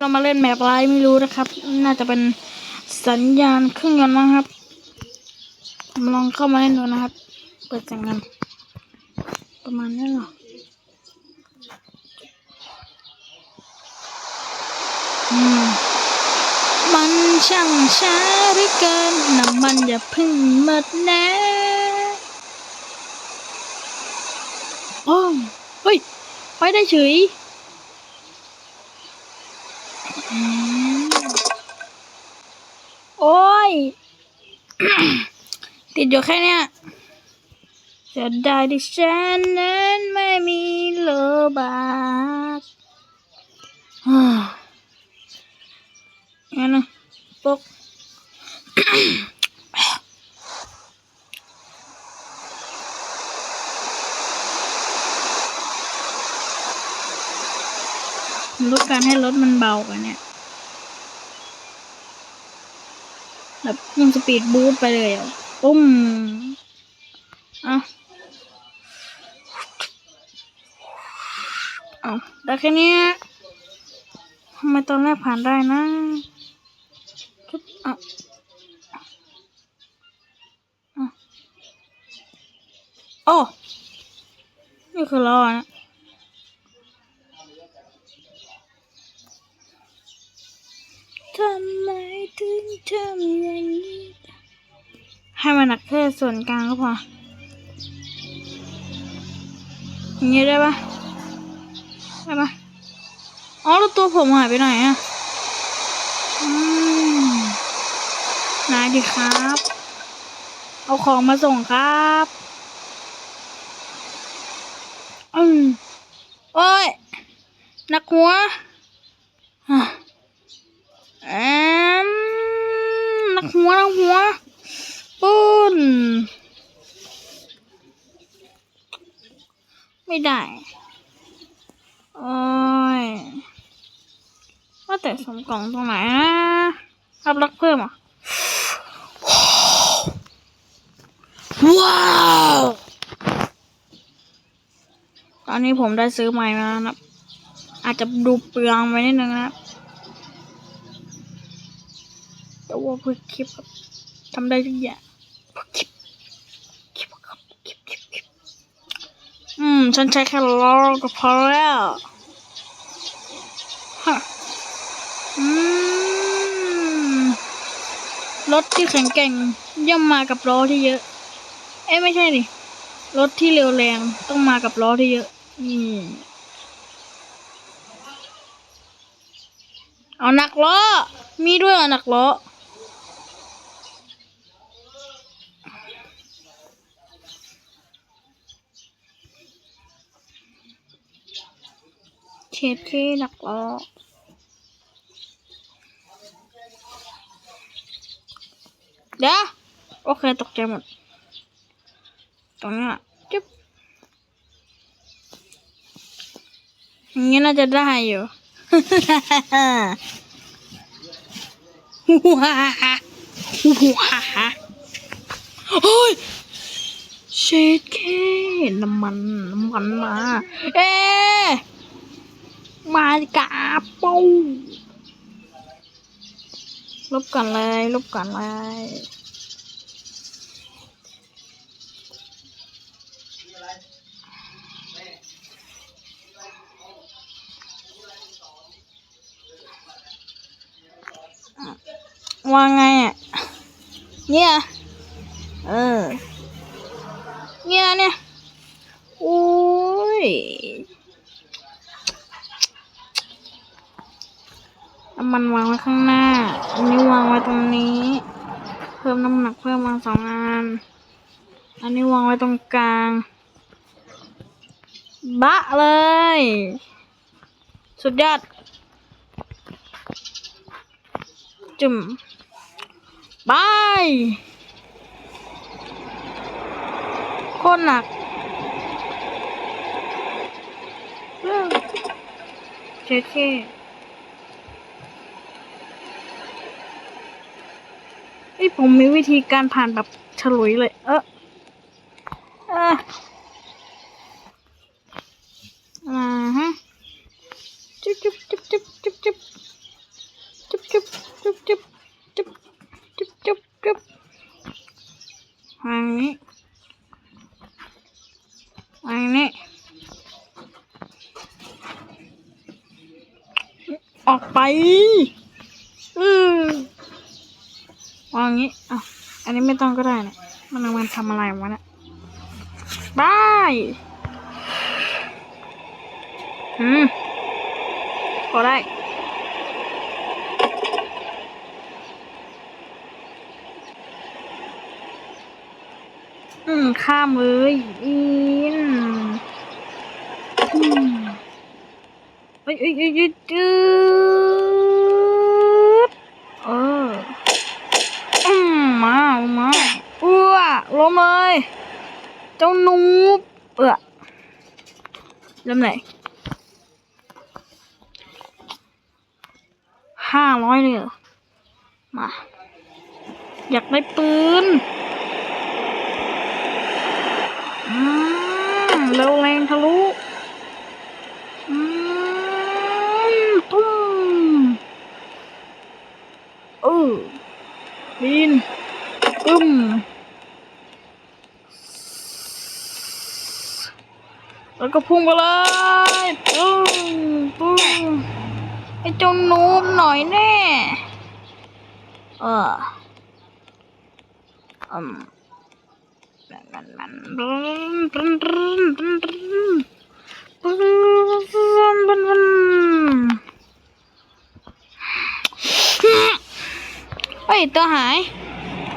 เรามาเล่นแมปอะไรไม่รู้นะครับ น่าจะเป็นสัญญาณเครื่องยนต์มั้งครับผมลองเข้ามาเล่นดูนะครับ เปิดสียงกันประมาณนี้เหรอมันช่างช้าหลือเกินน้ำมันอย่าพึ่งหมดนะโอ้เฮ้ย ไปได้เฉย อืมโอ้ย ติดอยู่แค่เนี้ยจะได้ดิฉันนั้นไม่มีโลบาทฮ่างั้นนะปกลดการให้รถมันเบากว่าเนี่ย แบบยังสปีดบูทไปเลยอะปุ้มเอาเอาได้แค่นี้ทำไมตอนแรกผ่านได้นะชุบอะอะโอ้นี่คือล้อนะทำไมถึงทำ ให้มันหนักแค่ส่วนกลางก็พออย่างนี้ได้ปะได้ปะอ๋อแล้วตัวผมหายไปไหนอะอืมายดีครับ เอาของมาส่งครับอืมโอ้ยหนักหัวอะแอมนักหัวนักหัว ไม่ได้ โอ้ย ว่าแต่สมกล่องตรงไหนนะรับรักเพิ่มอะ ว้าว ตอนนี้ผมได้ซื้อใหม่มาแล้วนะครับอาจจะดูเปลืองไปนิดนึงนะครับแต่ว่าเพื่อคลิปครับทำได้ทุกอย่างเพื่ อืม ฉันใช้แค่ล้อก็พอแล้วฮะอืม รถที่แข็งแกร่งย่อมมากับล้อที่เยอะ เอ้ไม่ใช่ดิรถที่เร็วแรงต้องมากับล้อที่เยอะอืมเอาหนักล้อ มีด้วยเหรอหนักล้อ เชฟที่หนักล้อเดี๋ยวโอเคตกใจหมด ตรงนี้อะจุ๊บอย่างนี้น่าจะได้อยู่ว้าว้าเฮ้ยเชดแค่น้ำมัน น้ำมันมา เอ๊ะมาดิกาปูลบกันเลยลบกันเลยว่าไงอะ เนี่ย เออ เนี่ยเนี่ยโอ้ยน้ำ มันวางไว้ข้างหน้า อันนี้วางไว้ตรงนี้ เพิ่มน้ำหนักเพิ่มมาสองอัน อันนี้วางไว้ตรงกลาง บะเลย สุดยอด จุ่มบายโคตรหนักเริ่ม นี่ผมมีวิธีการผ่านแบบฉลุยเลย เออเอออ่าฮะจุ๊บจุ๊บจุ๊บจุ๊บจุ๊บจุ๊บ จุ๊บจุ๊บจุ๊บจุ๊บจุ๊บจุ๊บวางนี้วางนี้ ออกไป อืมวางงี้อะอันนี้ไม่ ต้องก็ได้นะมันมันทำอะไรวะเนี่ยบายอืมพอได้อืมข้ามเลยอินอืมเอ้ยเอ้ยเอ้ยเอ้ยจืดเออ อืม มาเอามาเอื้ อลงเลย เจ้านูบเออเริ่มไหนห้าร้อยเลยมา อยากได้ปืนอืมเร็วแรงทะลุ อืมตุ้มเออบินตึ้มแล้ว ก็พุ่งไปเลยปึ้งปึ้งไอ้เจ้านูบหน่อยแน่ เอออืมมันมันมันเฮ้ยตัวหาย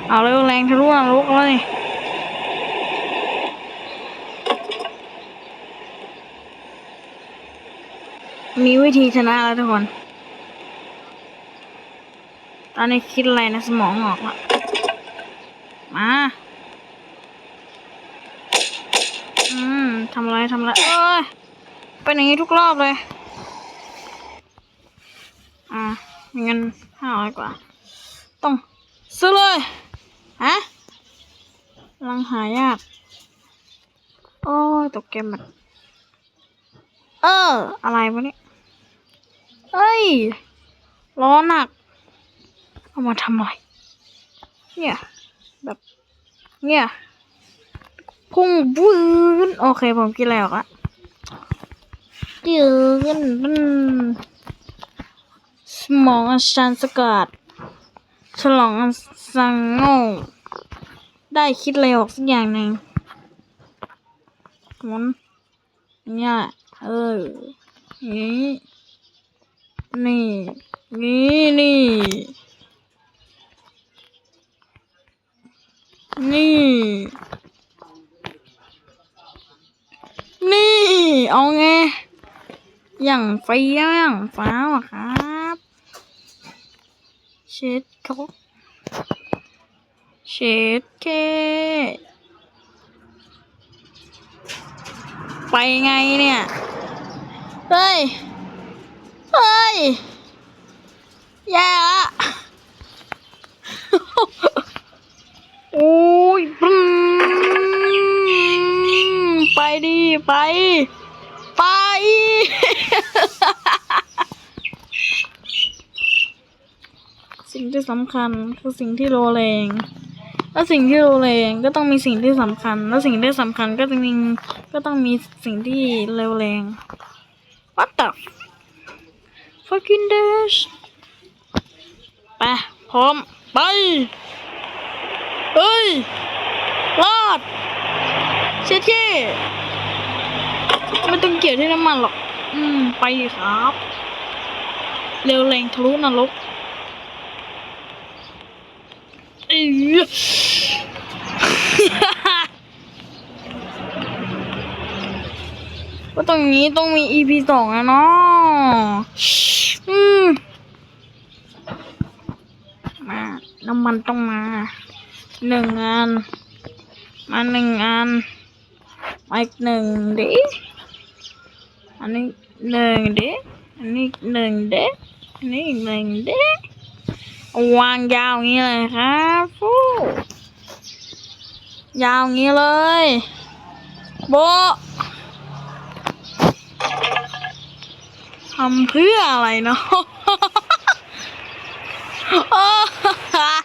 เอาเร็วแรงทะลุนรกเลย มีวิธีชนะแล้วทุกคน ตอนนี้คิดอะไรนะสมองออกละมาอืมทำอะไรทำอะไรเอ้ยเป็นอย่างนี้ทุกรอบเลย อ่ามีเงินห้าร้อยกว่า ต้อง ซื้อเลย ฮะลังหายาก โอ้ยตกเกมแบบเออ อะไรวะเนี่ย เอ้ยร้อนหนัก เอามาทำอะไร เนี่ย แบบ เนี่ย พุ่งบื้นโอเค ผมกินอะไรออกละยืนมันสมองอันชันสกัดฉลองอัสังโง่ได้คิดอะไรออกสักอย่างหนึ่งมันเนี่ยเออนี่ นี่ นี่นี่ นี่ นี่ เอาไง อย่างเฟี้ยวอย่างฟ้าวอะครับ เช็ดเขาเช็ดเคไปไงเนี่ย เฮ้ย เฮ้ย แย่ละโอ้ยปึ้งไปดิไป ไป สิ่งที่สำคัญคือสิ่งที่โรแรงแล้วสิ่งที่โรแรงก็ต้องมีสิ่งที่สำคัญ แล้วสิ่งที่สำคัญก็จริงก็ต้องมีสิ่งที่เร็วแรง ไป พร้อม ไป เฮ้ย รอดเชี่ยที่ไม่ต้องเกี่ยวที่น้ำมันหรอก อืม ไปดิครับ เร็วแรงทะลุนรกเอ้ยก็ตรงนี้ต้องมี EP สองอะเนาะอืม มา น้ำ มันต้องมาหนึ่งอัน มาหนึ่งอันมาอีกหนึ่งเดิอันนี้หนึ่งเดิอันนี้หนึ่งเดิอันนี้อีกหนึ่งเดิวางยาวอย่างนี้เลยครับฟูยาวอย่างนี้เลยโบทำเพื่ออะไรเนาะ ฮ โ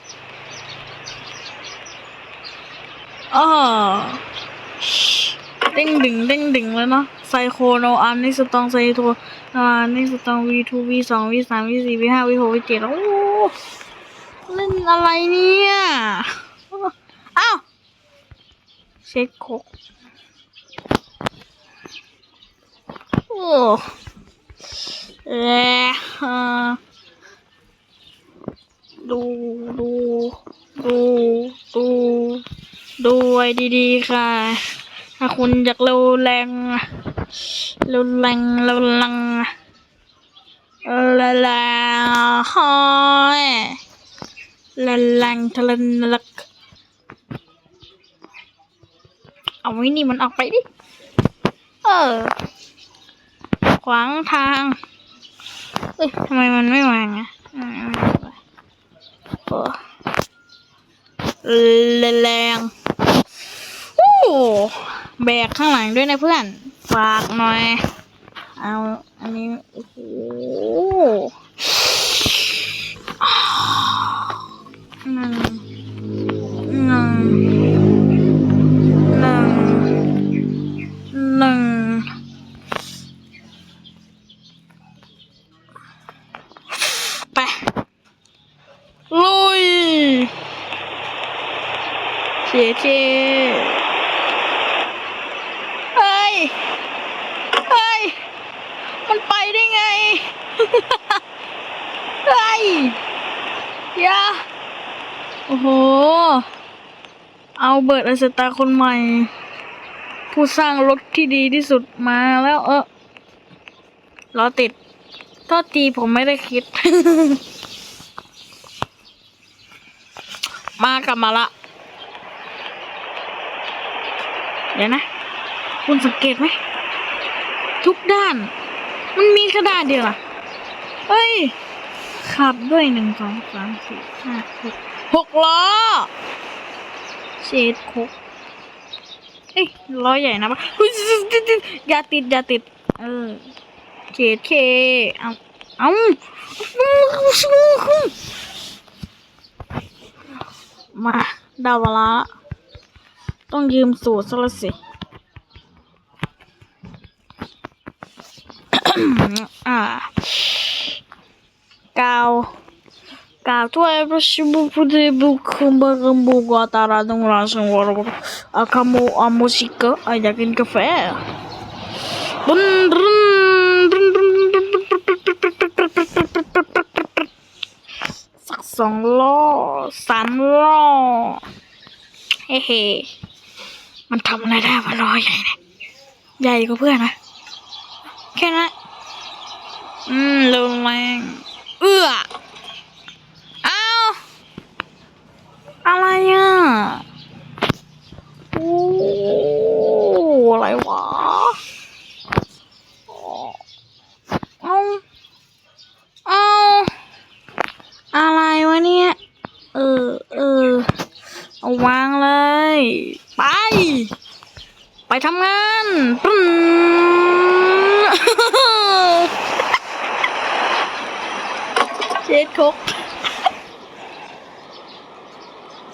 อ้โอ้เด้งดึงเด้งดึงแล้วเนาะไซโคโนอันนี่สตองไซโทอ่านี่สตอง V2 V2 V3 V4 V5 V6 V7 โอ้เล่นอะไรเนี่ยอ้าวเช็คโคกโอ้เอะอ่าดูดูดูดู ดูไว้ดีๆค่ะ ถ้าคุณอยากเร็วแรงเร็วแรงเร็วแรงเร็วแรงฮอยเร็วแรงทะเลนลัก เอาไว้นี่มันออกไปดิ เออ ขวางทาง เอ้ยทำไมมันไม่วางอะอ่าไม่วางไปโอ้แรง แบกข้างหลังด้วยนะเพื่อน ฝากหน่อย เอา อันนี้ เฮ้ยอยาโอ้โห เอาเบิร์ดอสตาคนใหม่ ผู้สร้างรถที่ดีที่สุดมาแล้วเออล้อติดโทษทีผมไม่ได้คิด มากลับมาละ เดี๋ยวนะ คุณสังเกตไหม ทุกด้าน มันมีกระดาษเดียวอะ เฮ้ย ขับด้วยหนึ่งสองสามสี่ห้าหกหกล้อเศษหกเอ้ยล้อใหญ่นะปะเฮ้ยอย่าติดอย่าติด เออเศษเคเอาเอามาดาวละต้องยืมสูตรซะละสิอ่า กาวกาวถ้วยประชิบุพุดบุคุมบกุมบุกวาตาราดงราชงวรบอาคาโมอาโมชิกะอายากกินกาแฟบุนรุนรุนรุนรุนสักสองล้อสามล้อเฮ้เฮ้มันทำอะไรได้วะล้อใหญ่เนี่ยใหญ่กว่าเพื่อนนะแค่นั้นอืมลงแรง เอื้ออ้าวอะไรอะ โอ้อะไรวะเอาเอาอะไรวะเนี่ย เออ เออ เอาวางเลย ไป ไปทำงานปรึ้ง เช็ดคก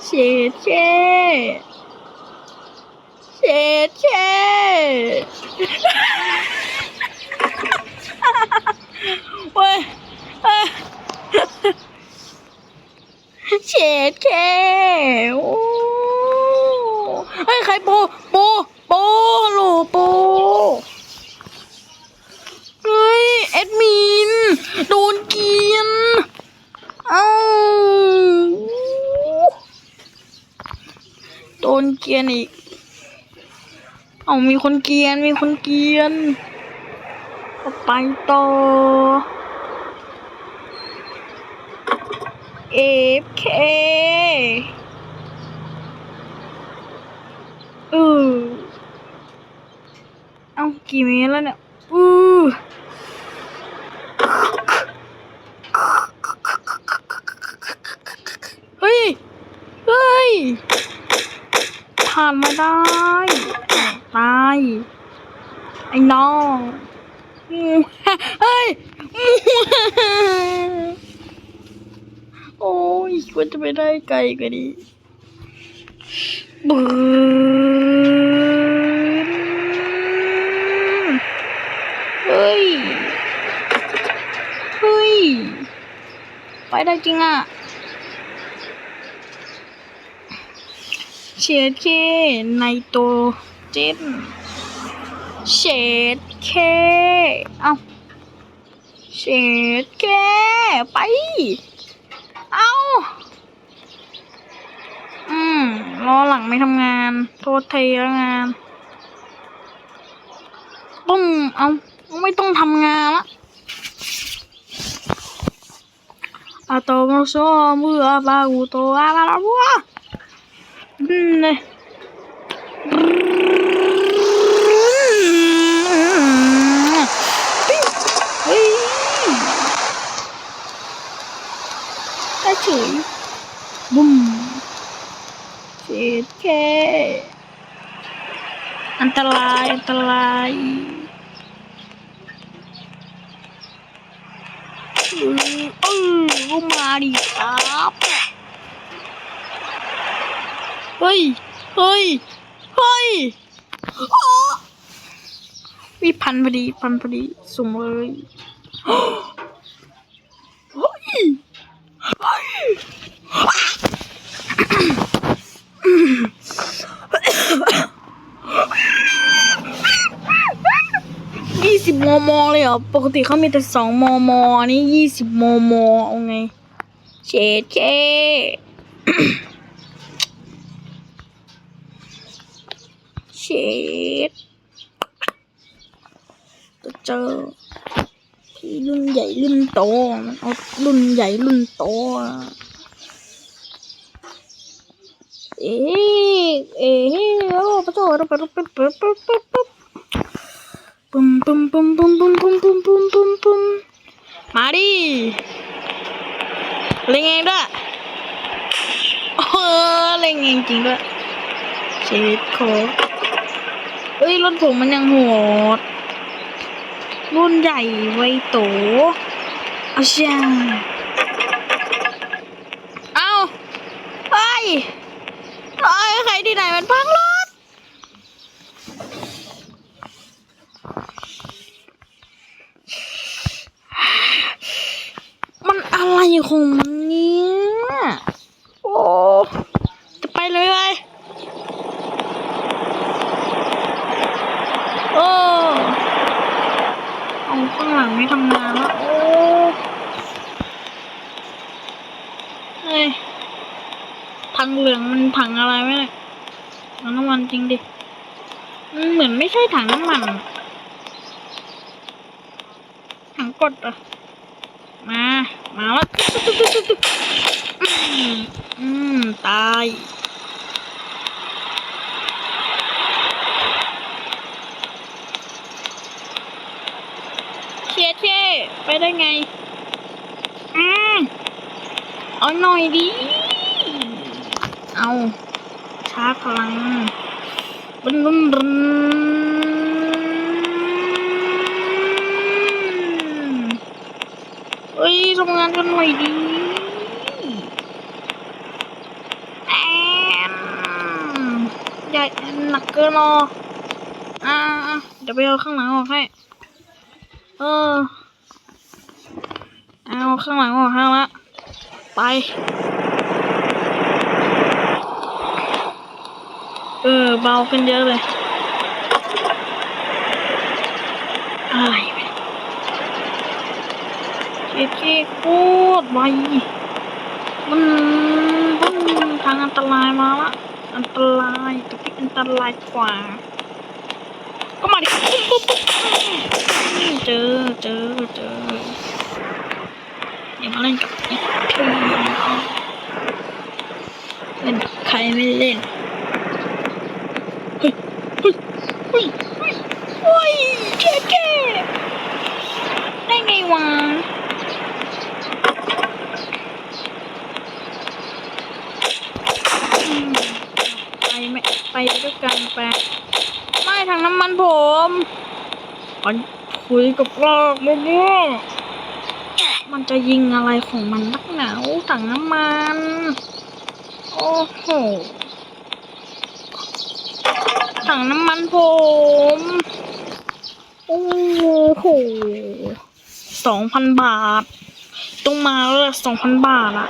เช็ดเช็ดเช็ดเช็ดเว้ยเอ้ย เช็ดเช็ดโอ้เฮ้ยใครปูปูปูฮัลโหลปูเฮ้ยแอดมินโดนเกียนเอ้าโดนเกียนอีกเอามีคนเกียนมีคนเกียนก็ไปต่อ AFK เออเอากี่เมตรแล้วเนี่ยอือเฮ้ย เฮ้ย ผ่านมาได้ ตาย ไอ้น้อง เฮ้ย ว่าจะไปได้ไกลกว่านี้บึ้เฮ้ย เฮ้ย ไปได้จริงอะเชดเคไนโตรเจนเชดเคเอาเชดเคไป เอาอืม ล้อหลังไม่ทำงาน โทษทีแล้วงานต้องเอาไม่ต้องทำงานละอาโตโมโซมือบาอูโตอาบาลาบัวอืมเลยเฮ้ยได้เฉยบุ้มเจ็ดแค่อั นตรายอันตรายเออเออก็มาดิครับเฮ้ยเฮ้ยเฮ้ยมีพันพอดีพันพอดีสุ่มเลยเฮ้ยเฮ้ย สิบมม เลยเหรอ ปกติเขามีแต่สองมมอนนี้ยี่สิบมม เอาไง เชดเคเชดจะเจอที่รุ่นใหญ่รุ่นโต มันเอารุ่นใหญ่รุ่นโตเอ๊ะเอ๊ะโอ้ปะโถปะปะปะปะปะปะ ปุ่มปุ่มปุ่มปุ่มปุ่มปุ่มปุ่มปุ่มปุ่มปุ่มมาดิเล่นเองด้วยเออเล่นเองจริงด้วยเชดโคเอ้ยรถผมมันยังโหดรุ่นใหญ่ไวโตเอาเชียเอาไปรอยใครที่ไหนมันพังรถ มันอะไร ของมันเนี่ยโอ้จะไปเลยไปโอ้เอาข้างหลังไม่ทำงานแล้วโอ้เฮ้ยถังเหลืองมันถังอะไรไมเนี่ยถังน้ำมันจริงดิมันเหมือนไม่ใช่ถังน้ำมันถังกดอะมา มาแล้วอืมตายเชียเช่ไปได้ไง อืมเอาหน่อยดิ เอาชาร์จพลังบึ้นบึนบึนเฮ้ยทำงานกันหน่อยดิแอมใหญ่หนักเกินอะอ่าอะเดี๋ยวไปเอาข้างหลังออกให้ เออ เอาข้างหลังออกให้ละ ไปเออเบาขึ้นเยอะเลยอะไรไปเจ๊เจ๊ โคตรไวมันมันทางอันตรายมาละ อันตรายตะกี้อันตรายกว่า ก็มาดิปุ๊บปุ๊บปุ๊บเจอเจอเจออย่ามาเล่นกับอีกทีเล่นกับใครไม่เล่น เฮ้ย เฮ้ย เฮ้ย เฮ้ยเฮ้ยแค่แค่ได้ไงวะอืมไปไม่ไปด้วย กันไปไม่ทางน้ำมันผมอันคุยกับลากมะม่วงมันจะยิงอะไรของมันนักหนาวถังน้ำมัน โอ้โหถังน้ำมันผมโอ้โหสองพันบาท ต้องมาแล้วสองพันบาทอะ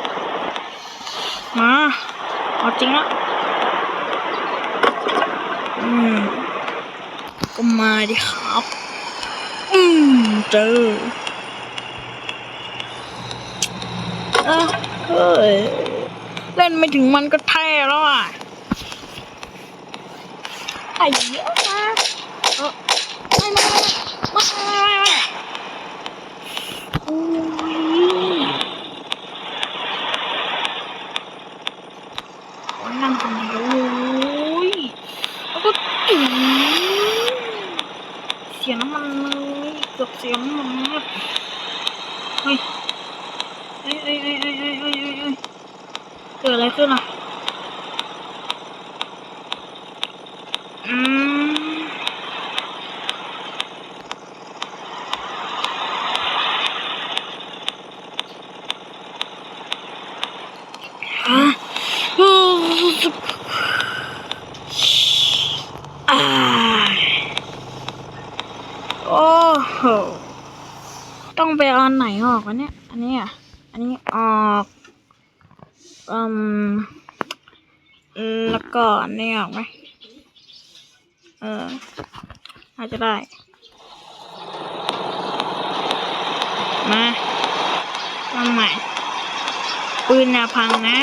มา เอาจริงละอืม ก็มาดิครับ อืมเจอเออเฮ้ย เล่นไม่ถึงมันก็แท้แล้วอะไอ้เหี้ยมาเออไม่ไม่ไม่ไม่ไม่ไม่ เสียน้ำมันเลยเกือบเสียน้ำมันเฮ้ยเฮ้ยเฮ้ยเฮ้ยเฮ้ยเฮ้ยเกิดอะไรขึ้นอะ ได้ มามาใหม่ ปืนอย่าพังนะ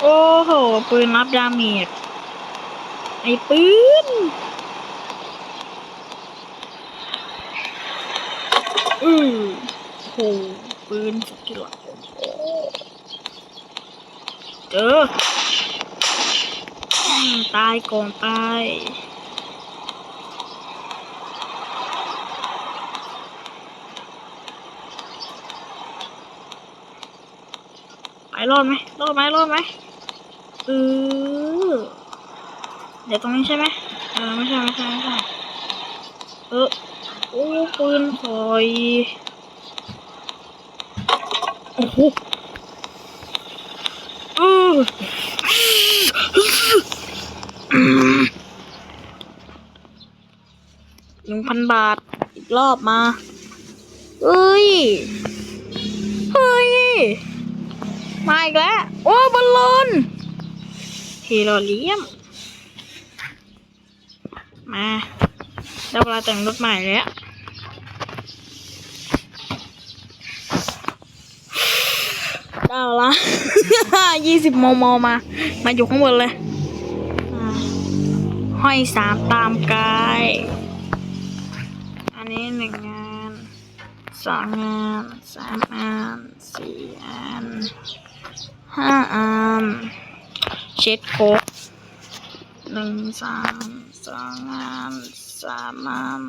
โอ้โห ปืนรับดาเมจ ไอ้ปืนอือโหปืนสกิลเจอตายก่อนตาย รอดไหมรอดไหมรอดไหมเออเดี๋ยวตรงนี้ใช่ไหมเออไม่ใช่ไม่ใช่ไม่ใช่เออโอ้ปืนถอยโอ้โหเออหนึ่งพันบาทอีกรอบมาเฮ้ยเฮ้ย มาอีกแล้ว โอ้บอลลูนฮีโรเลียม มาได้เวลาแต่งรถใหม่แล้วได้ละยี่สิบมมมา มาอยู่ข้างบนเลย ห้อยสามตามกาย อันนี้หนึ่งงาน สองงาน สามอันสี่อัน ห้าอันเช็ดโคกหนึ่งสามสองอันสามอัน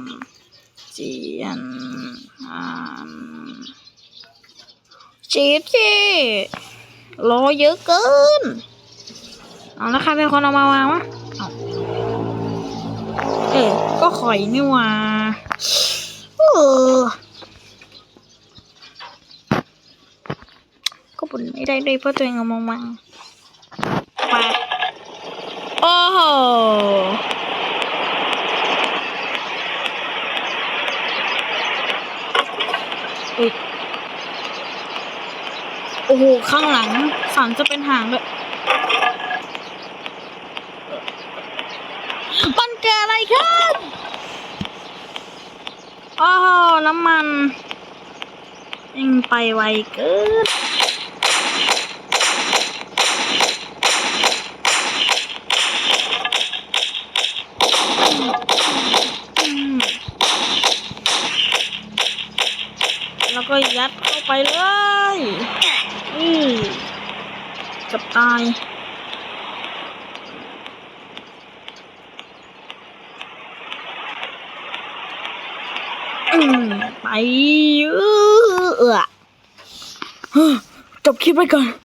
สี่อันห้าอันชีสสิรอเยอะเกิน เอาแล้วใครเป็นคนเอามาวางวะเออก็ข่อยนี่ว่าเออ ก็บุญไม่ได้ด้วยเพราะตัวเองเอามาวางไปโอ้โหอุ๊ยโอ้โห ข้างหลังสันจะเป็นหางเลยมันเกิดอะไรขึ้นโอ้โหน้ำมันยิงไปไวเกิน อืมแล้วก็ยัดเข้า ไปเลยอือเกับตายอืมไปเออจบคลิปไปก่อน